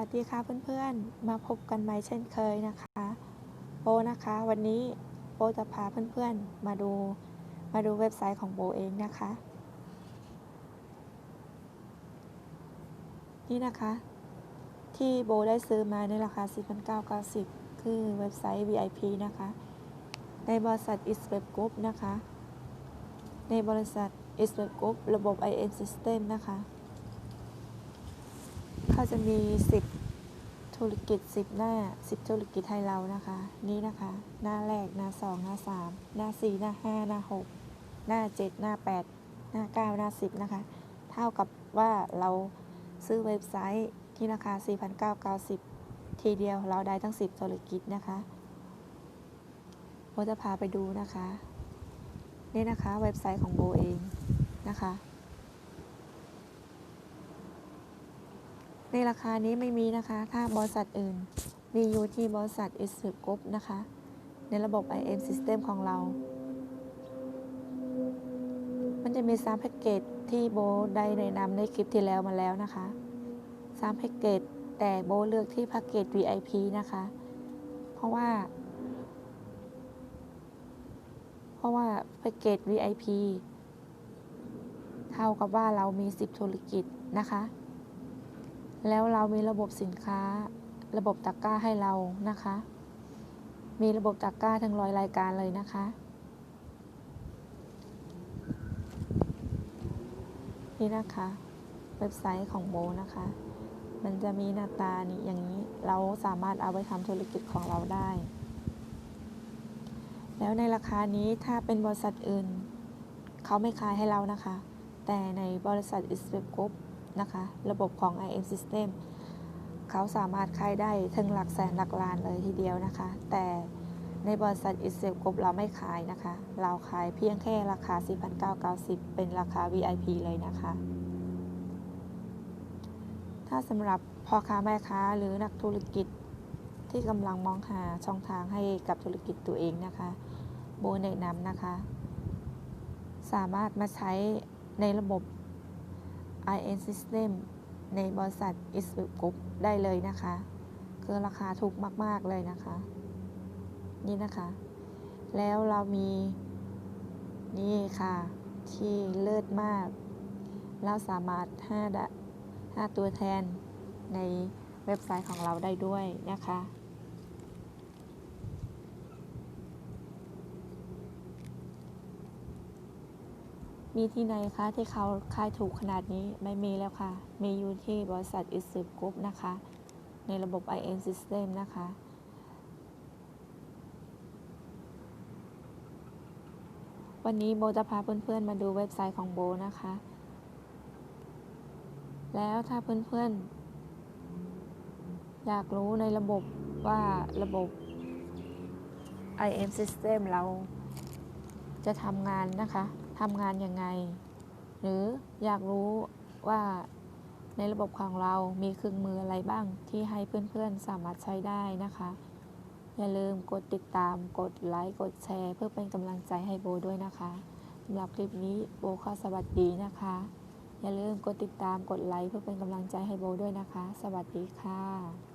วัสดีค่ะเพื่อนๆ มาพบกันใหม่เช่นเคยนะคะโบนะคะ วันนี้โบจะพาเพื่อนๆ มาดูมาดูเว็บไซต์ของโบเองนะคะ นี่นะคะ ที่โบได้ซื้อมาในราคา 4,990 คือเว็บไซต์ VIP นะคะ ในบริษัท i s w e b Group นะคะ ในบริษัท i s w e b Group ระบบ IM System นะคะ เขาจะมี 10 ธุรกิจ 10 หน้า 10 ธุรกิจให้เรานะคะ นี่นะคะ หน้าแรก หน้า 2 หน้า 3 หน้า 4 หน้า 5 หน้า 6 หน้า 7 หน้า 8 หน้า 9 หน้า 10 นะคะ เท่ากับว่าเราซื้อเว็บไซต์ที่ราคา 4,990 ทีเดียวเราได้ทั้ง 10 ธุรกิจนะคะโบจะพาไปดูนะคะ นี่นะคะเว็บไซต์ของโบเองนะคะ ในราคานี้ไม่มีนะคะ ถ้าบริษัทอื่น มีอยู่ที่บริษัท i s u g r o u p นะคะ ในระบบ IM System ของเรา มันจะมี3แพ็กเกจที่โบได้แนะนำในคลิปที่แล้วมาแล้วนะคะ3แพ็กเกจแต่โบเลือกที่แพ็กเกจ VIP นะคะ เพราะว่า เพราะว่าแพ็กเกจ VIP เท่ากับว่าเรามี 10 ธุรกิจนะคะ แล้วเรามีระบบสินค้า ระบบตะกร้าให้เรานะคะ มีระบบตะกร้าทั้งร้อยรายการเลยนะคะ นี่นะคะ เว็บไซต์ของโบนะคะ มันจะมีหน้าตานี้อย่างนี้เราสามารถเอาไปทำธุรกิจของเราได้ แล้วในราคานี้ถ้าเป็นบริษัทอื่น เขาไม่ขายให้เรานะคะ แต่ในบริษัท i s w e b Group นะคะ ระบบของ IM System เขาสามารถขายได้ถึงหลักแสนหลักล้านเลยทีเดียวนะคะ แต่ในบริษัท i s w e b Group เราไม่ขายนะคะ เราขายเพียงแค่ราคา 4,990 เป็นราคา VIP เลยนะคะ ถ้าสำหรับพ่อค้าแม่ค้าหรือนักธุรกิจที่กำลังมองหาช่องทางให้กับธุรกิจตัวเองนะคะ โบแนะนำนะคะ สามารถมาใช้ในระบบ IN System ในบริษัท i s w e b Group ได้เลยนะคะ คือราคาถูกมาก ๆ เลยนะคะ นี่นะคะ แล้วเรามีนี่ค่ะ ที่เลิศมาก เราสามารถห้าดะห้าตัวแทนในเว็บไซต์ของเราได้ด้วยนะคะ มีที่ไหนคะที่เขาขายถูกขนาดนี้ไม่มีแล้วค่ะ มีอยู่ที่บริษัท i s ก Group นะคะ ในระบบ IN System นะคะ วันนี้โบจะพาเพื่อนๆมาดูเว็บไซต์ของโบนะคะ แล้วถ้าเพื่อนๆ อยากรู้ในระบบว่าระบบ IM System เราจะทำงานนะคะ ทำงานยังไง หรืออยากรู้ว่าในระบบของเรามีเครื่องมืออะไรบ้างที่ให้เพื่อนๆสามารถใช้ได้นะคะ อย่าลืมกดติดตาม กดไลค์ กดแชร์ เพื่อเป็นกำลังใจให้โบด้วยนะคะสำหรับคลิปนี้โบขอสวัสดีนะคะ อย่าลืมกดติดตาม กดไลค์ เพื่อเป็นกำลังใจให้โบด้วยนะคะ สวัสดีค่ะ